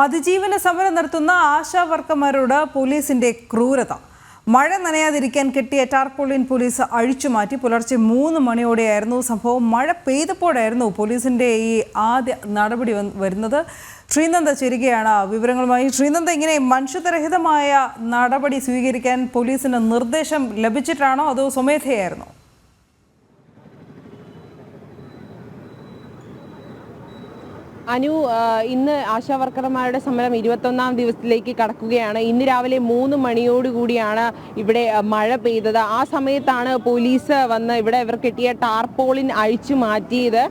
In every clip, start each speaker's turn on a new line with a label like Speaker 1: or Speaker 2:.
Speaker 1: അതിജീവന സമരം നടത്തുന്ന ആശാ വർക്കർമാരോട് പോലീസിന്റെ ക്രൂരത. മഴ നനയാതിരിക്കാൻ കെട്ടിയ ടാർപോളിൻ പോലീസ് അഴിച്ചുമാറ്റി പുലർച്ചെ മൂന്ന് മണിയോടെയായിരുന്നു സംഭവം. മഴ പെയ്തപ്പോഴായിരുന്നു പോലീസിന്റെ ഈ ആദ്യ നടപടി വരുന്നത്. ശ്രീനന്ദ ചേരുകയാണ് വിവരങ്ങളുമായി. ശ്രീനന്ദ ഇങ്ങനെ മനുഷ്യത്വരഹിതമായ നടപടി സ്വീകരിക്കാൻ പോലീസിന് നിർദ്ദേശം ലഭിച്ചിട്ടാണോ അതോ സ്വമേധയായിരുന്നോ?
Speaker 2: അനു ഇന്ന് ആശാ വർക്കർമാരുടെ സമരം ഇരുപത്തൊന്നാം ദിവസത്തിലേക്ക് കടക്കുകയാണ്. ഇന്ന് രാവിലെ മൂന്ന് മണിയോടുകൂടിയാണ് ഇവിടെ മഴ പെയ്തത്. ആ സമയത്താണ് പോലീസ് വന്ന് ഇവിടെ ഇവർ കെട്ടിയ ടാർപോളിൻ അഴിച്ചു മാറ്റിയത്.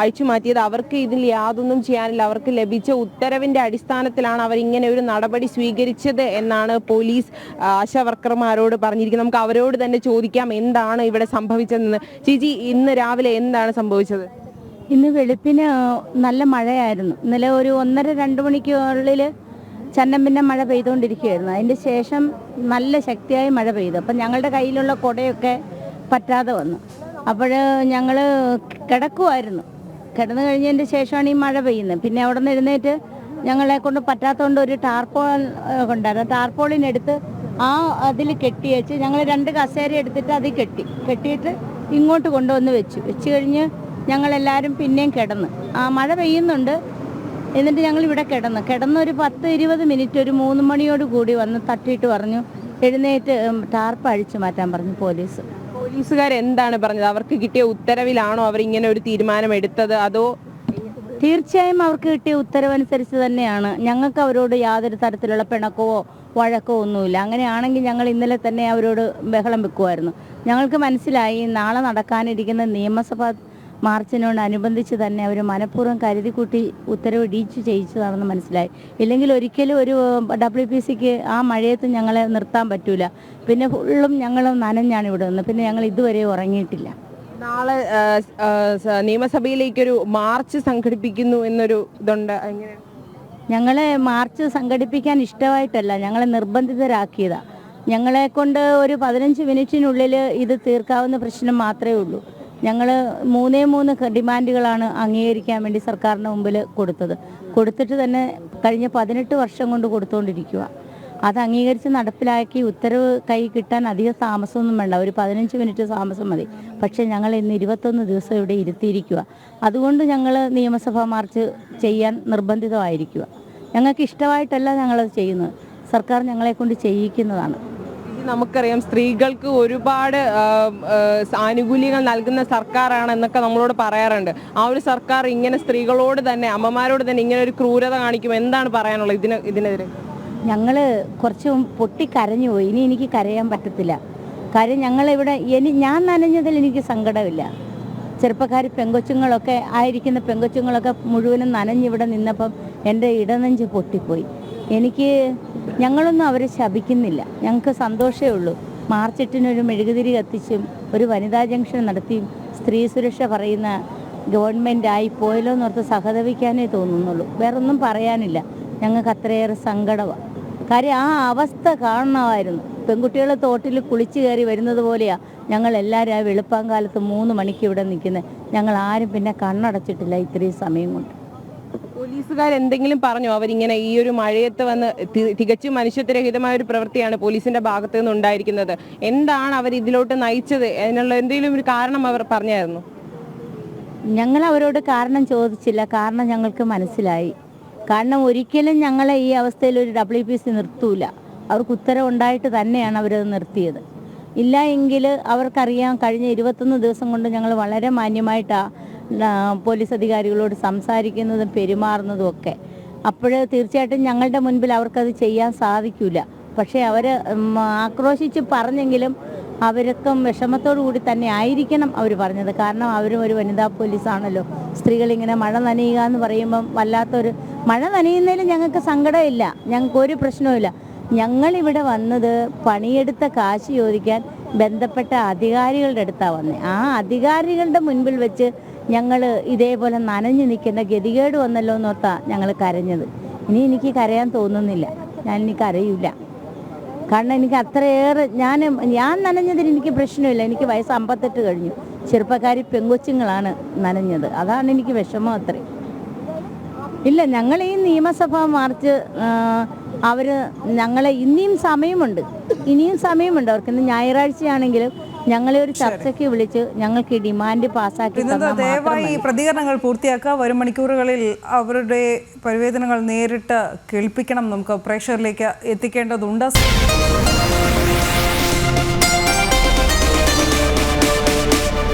Speaker 2: അഴിച്ചു മാറ്റിയത്. അവർക്ക് ഇതിൽ യാതൊന്നും ചെയ്യാനില്ല. അവർക്ക് ലഭിച്ച ഉത്തരവിന്റെ അടിസ്ഥാനത്തിലാണ് അവർ ഇങ്ങനെ ഒരു നടപടി സ്വീകരിച്ചത് എന്നാണ് പോലീസ് ആശാവർക്കർമാരോട് ആശാ വർക്കർമാരോട് പറഞ്ഞിരിക്കുന്നത്. നമുക്ക് അവരോട് തന്നെ ചോദിക്കാം എന്താണ് ഇവിടെ സംഭവിച്ചതെന്ന്. ചേച്ചി ഇന്ന് രാവിലെ എന്താണ് സംഭവിച്ചത്?
Speaker 3: ഇന്ന് വെളുപ്പിന് നല്ല മഴയായിരുന്നു. ഇന്നലെ ഒരു ഒന്നര രണ്ട് മണിക്കുള്ളിൽ ചന്നം പിന്നെ മഴ പെയ്തുകൊണ്ടിരിക്കുകയായിരുന്നു. അതിന്റെ ശേഷം നല്ല ശക്തിയായി മഴ പെയ്തു. അപ്പം ഞങ്ങളുടെ കയ്യിലുള്ള കുടയൊക്കെ പറ്റാതെ വന്നു. അപ്പോൾ ഞങ്ങൾ കിടക്കുമായിരുന്നു കിടന്നു കഴിഞ്ഞതിന്റെ ശേഷമാണ് ഈ മഴ പെയ്യുന്നത്. പിന്നെ അവിടെ നിന്ന് എഴുന്നേറ്റ് ഞങ്ങളെ കൊണ്ട് പറ്റാത്തതുകൊണ്ട് ഒരു ടാർപോൾ കൊണ്ടായിരുന്നു. ടാർപോളിനെടുത്ത് ആ അതിൽ കെട്ടി വെച്ച് ഞങ്ങൾ രണ്ട് കസേര എടുത്തിട്ട് അതിൽ കെട്ടി. കെട്ടിയിട്ട് ഇങ്ങോട്ട് കൊണ്ടുവന്ന് വെച്ചു. വെച്ച് കഴിഞ്ഞ് ഞങ്ങളെല്ലാവരും പിന്നെയും കിടന്ന്. ആ മഴ പെയ്യുന്നുണ്ട്. എന്നിട്ട് ഞങ്ങൾ ഇവിടെ കിടന്നു. കിടന്ന് ഒരു പത്ത് ഇരുപത് മിനിറ്റ് ഒരു മൂന്ന് മണിയോട് കൂടി വന്ന് തട്ടിയിട്ട് പറഞ്ഞു എഴുന്നേറ്റ് ടാർപ്പ് അഴിച്ചു മാറ്റാൻ പറഞ്ഞു പോലീസ്.
Speaker 2: പോലീസുകാർ എന്താണ് പറഞ്ഞത്? അവർക്ക് കിട്ടിയ ഉത്തരവിലാണോ അവർ ഇങ്ങനെ ഒരു തീരുമാനം എടുത്തത്? അതോ
Speaker 3: തീർച്ചയായും അവർക്ക് കിട്ടിയ ഉത്തരവനുസരിച്ച് തന്നെയാണ്. ഞങ്ങൾക്ക് അവരോട് യാതൊരു തരത്തിലുള്ള പിണക്കമോ വഴക്കോ ഒന്നുമില്ല. അങ്ങനെയാണെങ്കിൽ ഞങ്ങൾ ഇന്നലെ തന്നെ അവരോട് ബഹളം വെക്കുമായിരുന്നു. ഞങ്ങൾക്ക് മനസ്സിലായി നാളെ നടക്കാനിരിക്കുന്ന നിയമസഭാ മാർച്ചിനോടനുബന്ധിച്ച് തന്നെ അവർ മനഃപൂർവം കരുതി കൂട്ടി ഉത്തരവ് ഇടിച്ചു ചെയ്യിച്ചതാണെന്ന് മനസ്സിലായി. ഇല്ലെങ്കിൽ ഒരിക്കലും ഒരു ഡബ്ല്യു പി സിക്ക് ആ മഴയത്ത് ഞങ്ങളെ നിർത്താൻ പറ്റൂല. പിന്നെ ഫുള്ളും ഞങ്ങൾ നനഞ്ഞാണ് ഇവിടെ നിന്ന്. പിന്നെ ഞങ്ങൾ ഇതുവരെ ഉറങ്ങിയിട്ടില്ല.
Speaker 2: നാളെ നിയമസഭയിലേക്കൊരു മാർച്ച് സംഘടിപ്പിക്കുന്നു എന്നൊരു ഇതുണ്ട്.
Speaker 3: ഞങ്ങളെ മാർച്ച് സംഘടിപ്പിക്കാൻ ഇഷ്ടമായിട്ടല്ല. ഞങ്ങളെ നിർബന്ധിതരാക്കിയതാണ് ഞങ്ങളെ കൊണ്ട് ഒരു പതിനഞ്ച് മിനിറ്റിനുള്ളിൽ ഇത് തീർക്കാവുന്ന പ്രശ്നം മാത്രമേ ഉള്ളൂ. ഞങ്ങൾ മൂന്നേ മൂന്ന് ഡിമാൻഡുകളാണ് അംഗീകരിക്കാൻ വേണ്ടി സർക്കാരിന് മുമ്പിൽ കൊടുത്തത്. കൊടുത്തിട്ട് തന്നെ കഴിഞ്ഞ പതിനെട്ട് വർഷം കൊണ്ട് കൊടുത്തുകൊണ്ടിരിക്കുക അത് അംഗീകരിച്ച് നടപ്പിലാക്കി ഉത്തരവ് കൈ കിട്ടാൻ അധികം താമസമൊന്നും വേണ്ട. ഒരു പതിനഞ്ച് മിനിറ്റ് താമസം മതി. പക്ഷേ ഞങ്ങൾ ഇന്ന് ഇരുപത്തൊന്ന് ദിവസം ഇവിടെ ഇരുത്തിയിരിക്കുക അതുകൊണ്ട് ഞങ്ങൾ നിയമസഭാ മാർച്ച് ചെയ്യാൻ നിർബന്ധിതമായിരിക്കുക ഞങ്ങൾക്ക് ഇഷ്ടമായിട്ടല്ല ഞങ്ങളത് ചെയ്യുന്നത്. സർക്കാർ ഞങ്ങളെ കൊണ്ട് ചെയ്യിക്കുന്നതാണ്.
Speaker 2: നമുക്കറിയാം സ്ത്രീകൾക്ക് ഒരുപാട് ആനുകൂല്യങ്ങൾ നൽകുന്ന സർക്കാരാണ് എന്നൊക്കെ നമ്മളോട് പറയാറുണ്ട്. ആ ഒരു സർക്കാർ ഇങ്ങനെ സ്ത്രീകളോട് തന്നെ അമ്മമാരോട് തന്നെ ഇങ്ങനെ ഒരു ക്രൂരത കാണിക്കും എന്താണ് പറയാനുള്ളത് ഇതിന് ഇതിനെതിരെ?
Speaker 3: ഞങ്ങൾ കുറച്ച് പൊട്ടിക്കരഞ്ഞു പൊട്ടി കരഞ്ഞു പോയി. ഇനി എനിക്ക് കരയാൻ പറ്റത്തില്ല. കാര്യം ഞങ്ങളിവിടെ ഇനി ഞാൻ നനഞ്ഞതിൽ എനിക്ക് സങ്കടമില്ല. ചെറുപ്പക്കാർ പെങ്കൊച്ചുങ്ങളൊക്കെ ആയിരിക്കുന്ന പെങ്കൊച്ചുങ്ങളൊക്കെ മുഴുവനും നനഞ്ഞിവിടെ നിന്നപ്പം എന്റെ ഇടനെഞ്ച് പൊട്ടിപ്പോയി. എനിക്ക് ഞങ്ങളൊന്നും അവരെ ശപിക്കുന്നില്ല. ഞങ്ങൾക്ക് സന്തോഷമേ ഉള്ളൂ. മാർച്ച് എട്ടിനൊരു മെഴുകുതിരി കത്തിച്ചും ഒരു വനിതാ ജംഗ്ഷൻ നടത്തിയും സ്ത്രീ സുരക്ഷ പറയുന്ന ഗവൺമെന്റ് ആയി പോയല്ലോ എന്നോർത്ത് സഹതപിക്കാനേ തോന്നുന്നുള്ളൂ. വേറൊന്നും പറയാനില്ല. ഞങ്ങൾക്ക് അത്രയേറെ സങ്കടമാണ് കാര്യം ആ അവസ്ഥ കാണണമായിരുന്നു. പെൺകുട്ടികൾ തോട്ടിൽ കുളിച്ചു കയറി വരുന്നത് പോലെയാ ഞങ്ങൾ എല്ലാവരും ആ വെളുപ്പാങ്കാലത്ത് മൂന്ന് മണിക്ക് ഇവിടെ നിൽക്കുന്നത്. ഞങ്ങൾ ആരും പിന്നെ കണ്ണടച്ചിട്ടില്ല ഇത്രയും സമയം കൊണ്ട്.
Speaker 2: പോലീസുകാർ എന്തെങ്കിലും പറഞ്ഞോ? അവരിങ്ങനെ ഈ ഒരു മഴയത്ത് വന്ന് തികച്ചും മനുഷ്യത്വരഹിതമായ ഒരു പ്രവൃത്തിയാണ് പോലീസിന്റെ ഭാഗത്ത് നിന്ന് ഉണ്ടായിരിക്കുന്നത്. എന്താണ് അവർ ഇതിലോട്ട് നയിച്ചത്? അതിനുള്ള എന്തെങ്കിലും ഒരു കാരണം അവർ പറഞ്ഞായിരുന്നു.
Speaker 3: ഞങ്ങൾ അവരോട് കാരണം ചോദിച്ചില്ല. കാരണം ഞങ്ങൾക്ക് മനസ്സിലായി. കാരണം ഒരിക്കലും ഞങ്ങളെ ഈ അവസ്ഥയിൽ ഒരു ഡബ്ല്യു പി സി നിർത്തൂല. അവർക്ക് ഉത്തരവുണ്ടായിട്ട് തന്നെയാണ് അവരത് നിർത്തിയത്. ഇല്ല എങ്കിൽ അവർക്കറിയാം കഴിഞ്ഞ ഇരുപത്തൊന്ന് ദിവസം കൊണ്ട് ഞങ്ങൾ വളരെ മാന്യമായിട്ടാണ് പോലീസ് അധികാരികളോട് സംസാരിക്കുന്നതും പെരുമാറുന്നതും ഒക്കെ. അപ്പോൾ തീർച്ചയായിട്ടും ഞങ്ങളുടെ മുൻപിൽ അവർക്കത് ചെയ്യാൻ സാധിക്കില്ല പക്ഷേ അവർ ആക്രോശിച്ച് പറഞ്ഞെങ്കിലും അവർക്കും വിഷമത്തോടു കൂടി തന്നെ ആയിരിക്കണം അവർ പറഞ്ഞത്. കാരണം അവരും ഒരു വനിതാ പോലീസാണല്ലോ. സ്ത്രീകളിങ്ങനെ മഴ നനയുക എന്ന് പറയുമ്പം വല്ലാത്തൊരു മഴ നനയുന്നതിൽ ഞങ്ങൾക്ക് സങ്കടമില്ല. ഞങ്ങൾക്ക് ഒരു പ്രശ്നവുമില്ല. ഞങ്ങളിവിടെ വന്നത് പണിയെടുത്ത കാശ് ചോദിക്കാൻ ബന്ധപ്പെട്ട അധികാരികളുടെ അടുത്താണ് വന്നത് ആ അധികാരികളുടെ മുൻപിൽ വെച്ച് ഞങ്ങൾ ഇതേപോലെ നനഞ്ഞു നിൽക്കുന്ന ഗതികേട് വന്നല്ലോ എന്നോർത്താ ഞങ്ങൾ കരഞ്ഞത്. ഇനി എനിക്ക് കരയാൻ തോന്നുന്നില്ല. ഞാൻ എനിക്ക് കരയില്ല കാരണം എനിക്ക് അത്രയേറെ ഞാൻ ഞാൻ നനഞ്ഞതിന് എനിക്ക് പ്രശ്നമില്ല. എനിക്ക് വയസ്സ് അമ്പത്തെട്ട് കഴിഞ്ഞു. ചെറുപ്പക്കാരി പെങ്കൊച്ചുങ്ങളാണ് നനഞ്ഞത്. അതാണ് എനിക്ക് വിഷമം അത്രയും ഇല്ല ഞങ്ങൾ ഈ നിയമസഭ മാർച്ച് അവർ ഞങ്ങളെ ഇനിയും സമയമുണ്ട്. ഇനിയും സമയമുണ്ട്. അവർക്ക് ഇന്ന് ഞായറാഴ്ചയാണെങ്കിലും ഞങ്ങളെ ഒരു ചർച്ചയ്ക്ക് വിളിച്ച് ഞങ്ങൾക്ക് ഈ ഡിമാൻഡ് പാസ്സാക്കി
Speaker 1: ദയവായി ഈ പ്രതികരണങ്ങൾ പൂർത്തിയാക്കുക. വരും മണിക്കൂറുകളിൽ അവരുടെ പരിവേദനങ്ങൾ നേരിട്ട് കേൾപ്പിക്കണം. നമുക്ക് പ്രേക്ഷകരിലേക്ക് എത്തിക്കേണ്ടതുണ്ട്.